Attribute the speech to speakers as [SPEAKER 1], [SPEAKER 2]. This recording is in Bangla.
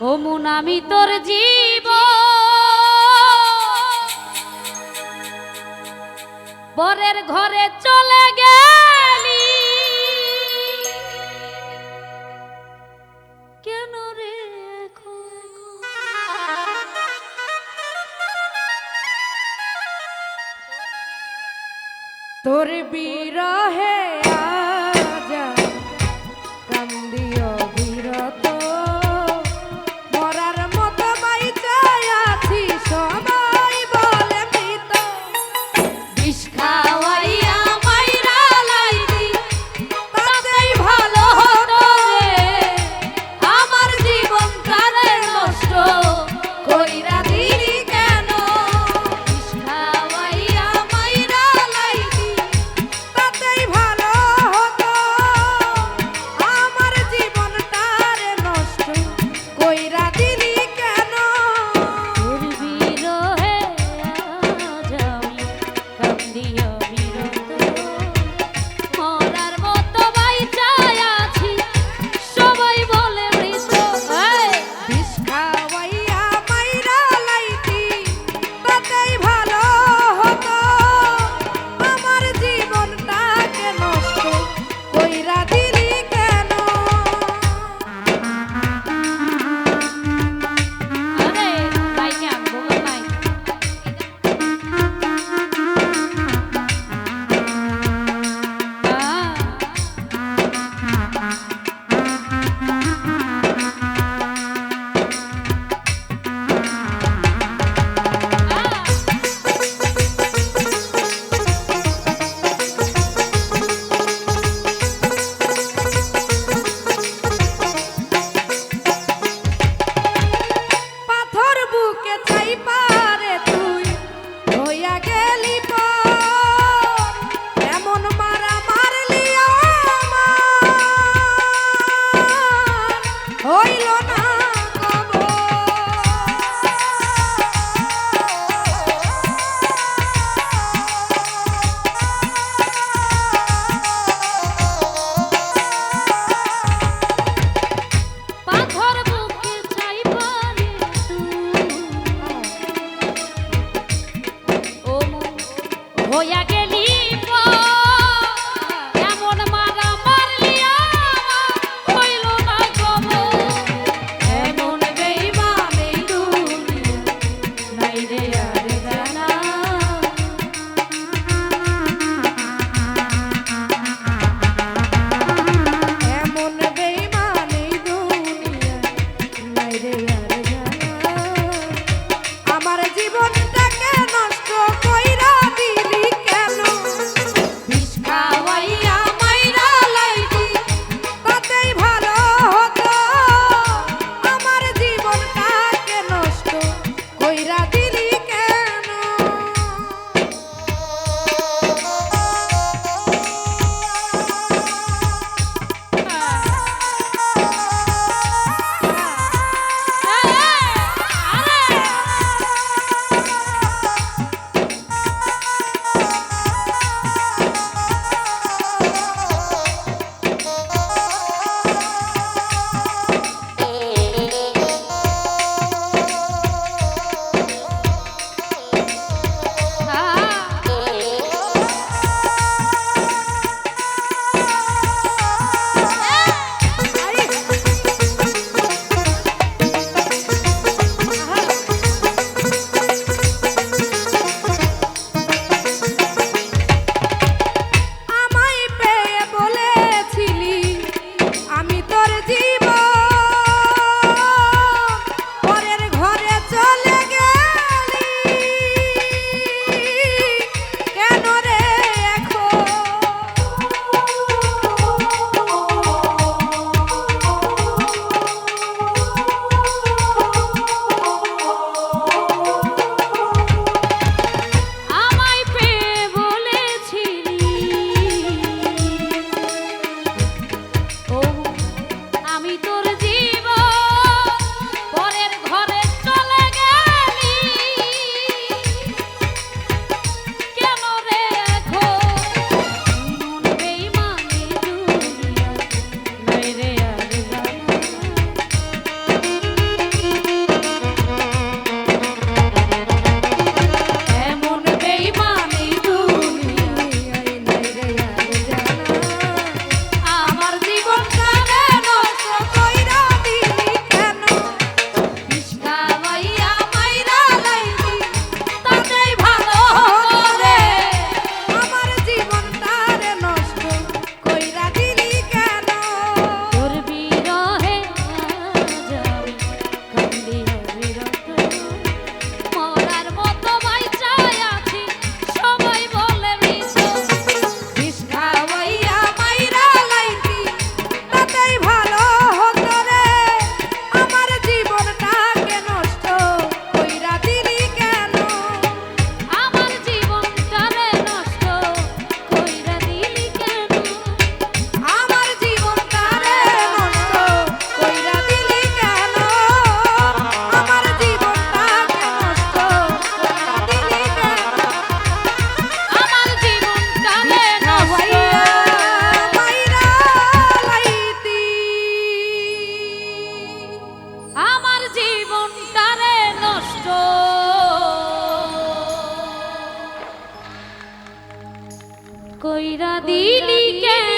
[SPEAKER 1] ও মুন আমি তোর জীব বরের ঘরে চলে গেলি কেন রে?
[SPEAKER 2] তোর বিরহে আজা কান্দিও
[SPEAKER 1] piscar. দিলি কেন